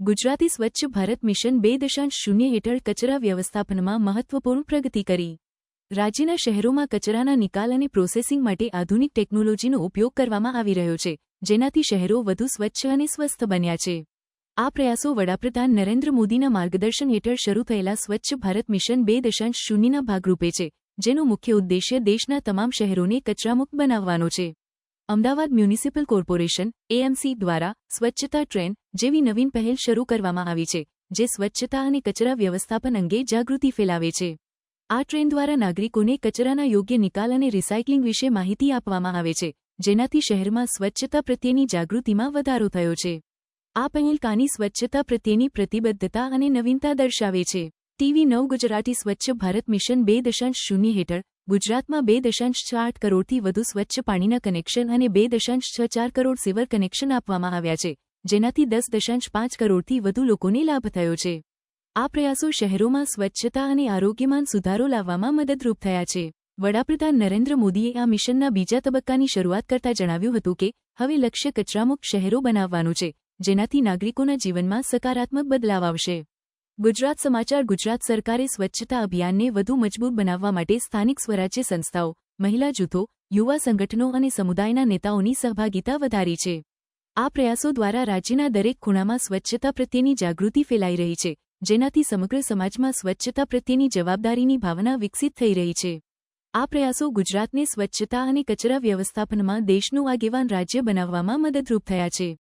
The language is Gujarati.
ગુજરાતી સ્વચ્છ ભારત મિશન બે દશાંશ શૂન્ય હેઠળ કચરા વ્યવસ્થાપનમાં મહત્વપૂર્ણ પ્રગતિ કરી. રાજ્યના શહેરોમાં કચરાના નિકાલ અને પ્રોસેસિંગ માટે આધુનિક ટેકનોલોજીનો ઉપયોગ કરવામાં આવી રહ્યો છે, જેનાથી શહેરો વધુ સ્વચ્છ અને સ્વસ્થ બન્યા છે. આ પ્રયાસો વડાપ્રધાન નરેન્દ્ર મોદીના માર્ગદર્શન હેઠળ શરૂ થયેલા સ્વચ્છ ભારત મિશન બે દશાંશ શૂન્યના ભાગરૂપે છે, જેનો મુખ્ય ઉદ્દેશ્ય દેશના તમામ શહેરોને કચરામુક્ત બનાવવાનો છે. અમદાવાદ મ્યુનિસિપલ કોર્પોરેશન, એએમસી દ્વારા સ્વચ્છતા ટ્રેન જેવી નવીન પહેલ શરૂ કરવામાં આવી છે, જે સ્વચ્છતા અને કચરા વ્યવસ્થાપન અંગે જાગૃતિ ફેલાવે છે. આ ટ્રેન દ્વારા નાગરિકોને કચરાના યોગ્ય નિકાલ અને રિસાયકલિંગ વિશે માહિતી આપવામાં આવે છે, જેનાથી શહેરમાં સ્વચ્છતા પ્રત્યેની જાગૃતિમાં વધારો થયો છે. આ પહેલ કાની સ્વચ્છતા પ્રત્યેની પ્રતિબદ્ધતા અને નવીનતા દર્શાવે છે. ટીવી નવ ગુજરાતી સ્વચ્છ ભારત મિશન બે દશાંશ શૂન્ય હેઠળ, ગુજરાતમાં બે દશાંશ છ આઠ કરોડથી વધુ સ્વચ્છ પાણીના કનેક્શન અને બે દશાંશ છ ચાર કરોડ સિવર કનેક્શન આપવામાં આવ્યા છે. જેનાથી દસ દશાંશ પાંચ કરોડથી વધુ લોકોને લાભ થયો છે. આ પ્રયાસો શહેરોમાં સ્વચ્છતા અને આરોગ્યમાન સુધારો લાવવામાં મદદરૂપ થયા છે. વડાપ્રધાન નરેન્દ્ર મોદીએ આ મિશનના બીજા તબક્કાની શરૂઆત કરતા જણાવ્યું હતું કે, હવે લક્ષ્ય કચરામુક્ત શહેરો બનાવવાનું છે, જેનાથી નાગરિકોના જીવનમાં સકારાત્મક બદલાવ આવશે. ગુજરાત સમાચાર, ગુજરાત સરકારે સ્વચ્છતા અભિયાનને વધુ મજબૂત બનાવવા માટે સ્થાનિક સ્વરાજ્ય સંસ્થાઓ, મહિલા જૂથો, યુવા સંગઠનો અને સમુદાયના નેતાઓની સહભાગિતા વધારી છે. આ પ્રયાસો દ્વારા રાજ્યના દરેક ખૂણામાં સ્વચ્છતા પ્રત્યેની જાગૃતિ ફેલાઈ રહી છે, જેનાથી સમગ્ર સમાજમાં સ્વચ્છતા પ્રત્યેની જવાબદારીની ભાવના વિકસિત થઈ રહી છે. આ પ્રયાસો ગુજરાતને સ્વચ્છતા અને કચરા વ્યવસ્થાપનમાં દેશનું આગેવાન રાજ્ય બનાવવામાં મદદરૂપ થયા છે.